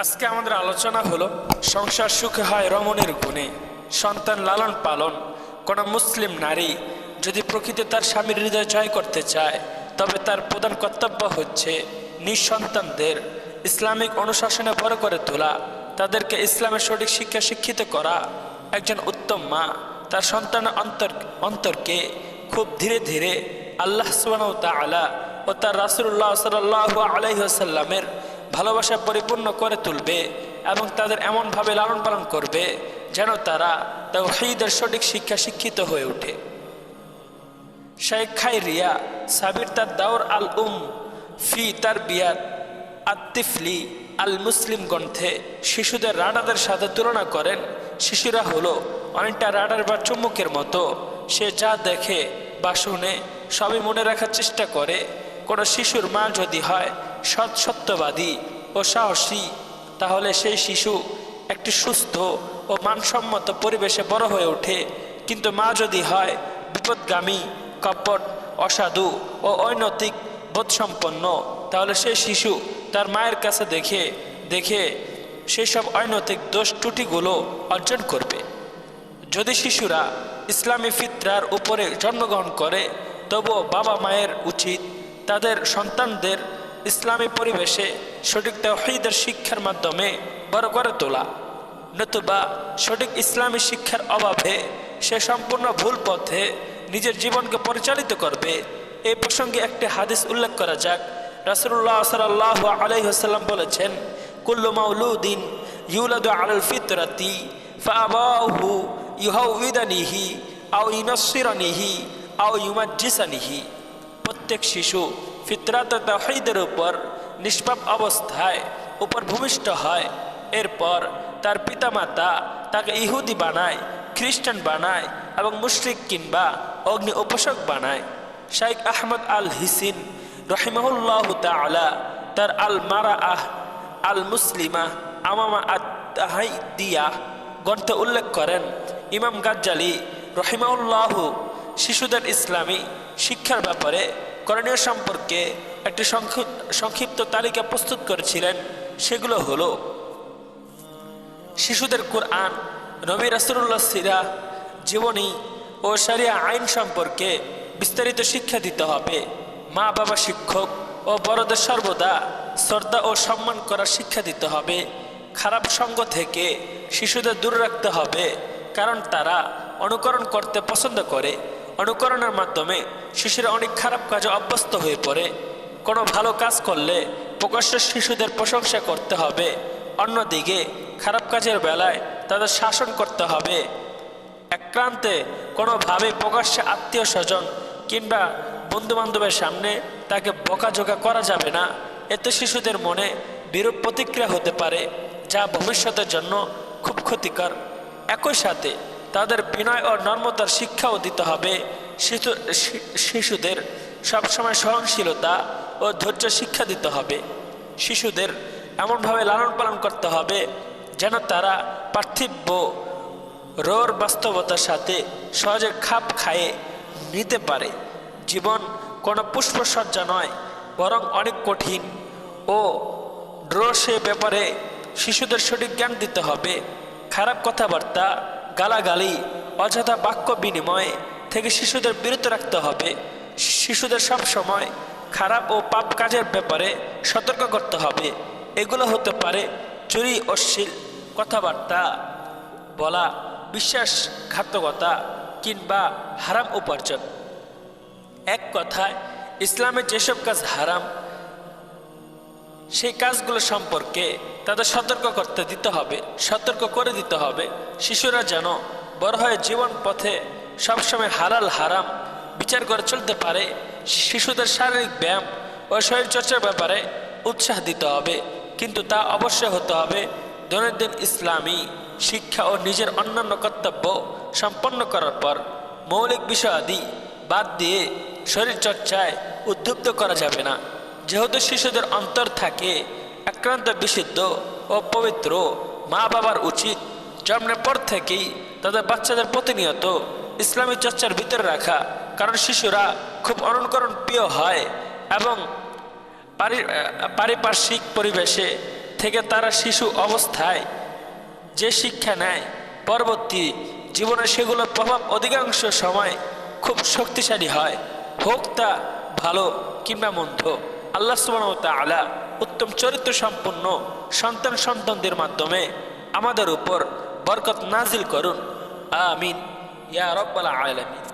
আজকে আমাদের আলোচনা হলো সংসার সুখে হয় রমণের গুণে, সন্তান লালন পালন। কোনো মুসলিম নারী যদি প্রকৃতি তার স্বামীর হৃদয় জয় করতে চায়, তবে তার প্রধান কর্তব্য হচ্ছে নিঃসন্তানদের ইসলামিক অনুশাসনে বড় করে তোলা, তাদেরকে ইসলামের সঠিক শিক্ষা শিক্ষিত করা। একজন উত্তম মা তার সন্তানের অন্তর, অন্তরকে খুব ধীরে ধীরে আল্লাহ সুবাহ ও তার রাসুল্লাহ সাল্লাহ আলহিহাসাল্লামের ভালোবাসা পরিপূর্ণ করে তুলবে এবং তাদের এমনভাবে লালন পালন করবে যেন তারা তাওহীদের সঠিক শিক্ষা শিক্ষিত হয়ে ওঠে। শেখ খাইরিয়া সাবির তার দাওর আল উম ফি তার বিয়াত আত্তিফলি আল মুসলিম গ্রন্থে শিশুদের রাডাদের সাথে তুলনা করেন। শিশুরা হলো অনেকটা রাডার বা চুম্বকের মতো। সে যা দেখে বা শুনে সবই মনে রাখার চেষ্টা করে। কোনো শিশুর মা যদি হয় সৎ সত্যবাদী ও সাহসী, তাহলে সেই শিশু একটি সুস্থ ও মানসম্মত পরিবেশে বড় হয়ে ওঠে। কিন্তু মা যদি হয়, বিপদগামী, কপট, অসাধু ও অনৈতিক, বোধসম্পন্ন, তাহলে সেই শিশু তার মায়ের কাছে দেখে দেখে সেই সব অনৈতিক দোষ ত্রুটিগুলো অর্জন করবে। যদি শিশুরা ইসলামী ফিতরার উপরে জন্মগ্রহণ করে, তবুও বাবা মায়ের উচিত তাদের সন্তানদের ইসলামী পরিবেশে সঠিক তাওহীদের শিক্ষার মাধ্যমে বড় করে তোলা। নতুবা সঠিক ইসলামী শিক্ষার অভাবে সে সম্পূর্ণ ভুল পথে নিজের জীবনকে পরিচালিত করবে। এই প্রসঙ্গে একটি হাদিস উল্লেখ করা যাক। রাসুল্লাহ সাল্লাহ আলাইসাল্লাম বলেছেন, কুল্লু মাউলুদ্দিন ইউলাদু আলাল ফিতরাতি ফাবাহু ইউহাউদানিহি আও ইনসিরানিহি আও ইউমাজ্জিসানিহি। প্রত্যেক শিশু ফিতরাত তাহিদের উপর নিষ্পাপ অবস্থায় উপর ভূমিষ্ঠ হয়। এরপর তার পিতামাতা তাকে ইহুদি বানায়, খ্রিস্টান বানায় এবং মুশরিক কিংবা অগ্নি উপাসক বানায়। শাইখ আহমদ আল হিসিন রহিমাহুল্লাহ তালা তার আল মারা আহ আল মুসলিমা আমামা দিয়া গ্রন্থে উল্লেখ করেন। ইমাম গাজ্জালি রহিমাউল্লাহ শিশুদের ইসলামী শিক্ষার ব্যাপারে করণীয় সম্পর্কে একটি সংক্ষিপ্ত তালিকা প্রস্তুত করেছিলেন। সেগুলো হলো, শিশুদের কোরআন, নবী রাসুল্লাহ সিরা, জীবনী ও সারিয়া আইন সম্পর্কে বিস্তারিত শিক্ষা দিতে হবে। মা বাবা শিক্ষক ও বড়দের সর্বদা শ্রদ্ধা ও সম্মান করার শিক্ষা দিতে হবে। খারাপ সঙ্গ থেকে শিশুদের দূর রাখতে হবে, কারণ তারা অনুকরণ করতে পছন্দ করে। অনুকরণের মাধ্যমে শিশুরা অনেক খারাপ কাজে অভ্যস্ত হয়ে পড়ে। কোনো ভালো কাজ করলে প্রকাশ্য শিশুদের প্রশংসা করতে হবে। অন্যদিকে খারাপ কাজের বেলায় তাদের শাসন করতে হবে। একক্রান্তে কোনোভাবে প্রকাশ্যে আত্মীয় স্বজন কিংবা বন্ধু বান্ধবের সামনে তাকে বকাঝোকা করা যাবে না। এতে শিশুদের মনে বিরূপ প্রতিক্রিয়া হতে পারে, যা ভবিষ্যতের জন্য খুব ক্ষতিকর। একই সাথে তাদের বিনয় ও নর্মতার শিক্ষাও দিতে হবে। শিশু শিশুদের সবসময় সহনশীলতা ও ধৈর্য শিক্ষা দিতে হবে। শিশুদের এমনভাবে লালন পালন করতে হবে যেন তারা পার্থিব্য রোর বাস্তবতার সাথে সহজে খাপ খায়ে নিতে পারে। জীবন কোনো পুষ্পসজ্জা নয়, বরং অনেক কঠিন ও ড্র সে ব্যাপারে শিশুদের সঠিক জ্ঞান দিতে হবে। খারাপ কথাবার্তা, গালাগালি, অযথা বাক্য বিনিময় থেকে শিশুদের বিরত রাখতে হবে। শিশুদের সব সময় খারাপ ও পাপ কাজের ব্যাপারে সতর্ক করতে হবে। এগুলো হতে পারে চুরি, অশ্লীল কথাবার্তা, বলা, বিশ্বাসঘাতকতা কিংবা হারাম উপার্জন। এক কথায় ইসলামের যেসব কাজ হারাম, সেই কাজগুলো সম্পর্কে তাদের সতর্ক করতে দিতে হবে, সতর্ক করে দিতে হবে। শিশুরা যেন বড় হয়ে জীবন পথে সবসময় হালাল, হারাম বিচার করে চলতে পারে শিশুদের শারীরিক ব্যায়াম ও শরীরচর্চার ব্যাপারে উৎসাহ দিতে হবে। কিন্তু তা অবশ্যই হতে হবে দৈনন্দিন ইসলামী শিক্ষা ও নিজের অন্যান্য কর্তব্য সম্পন্ন করার পর মৌলিক বিষয়াদি বাদ দিয়ে শরীরচর্চায় উদ্বুদ্ধ করা যাবে না। যেহেতু শিশুদের অন্তর থাকে আক্রান্ত, বিশুদ্ধ ও পবিত্র মা বাবার উচিত জন্মের পর থেকেই তাদের বাচ্চাদের প্রতিনিয়ত ইসলামী চর্চার ভিতরে রাখা কারণ শিশুরা খুব অনুকরণ প্রিয় হয় এবং পারিপার্শ্বিক পরিবেশে থেকে তারা শিশু অবস্থায় যে শিক্ষা নেয়, পরবর্তী জীবনে সেগুলোর প্রভাব অধিকাংশ সময় খুব শক্তিশালী হয়। হোক তা ভালো কিংবা মন্দ, আল্লাহ আলা উত্তম চরিত্র সম্পন্ন সন্তান সন্তানদের মাধ্যমে আমাদের উপর বরকত নাজিল করুন। আমিন। ইয়া রব্বাল আলামিন।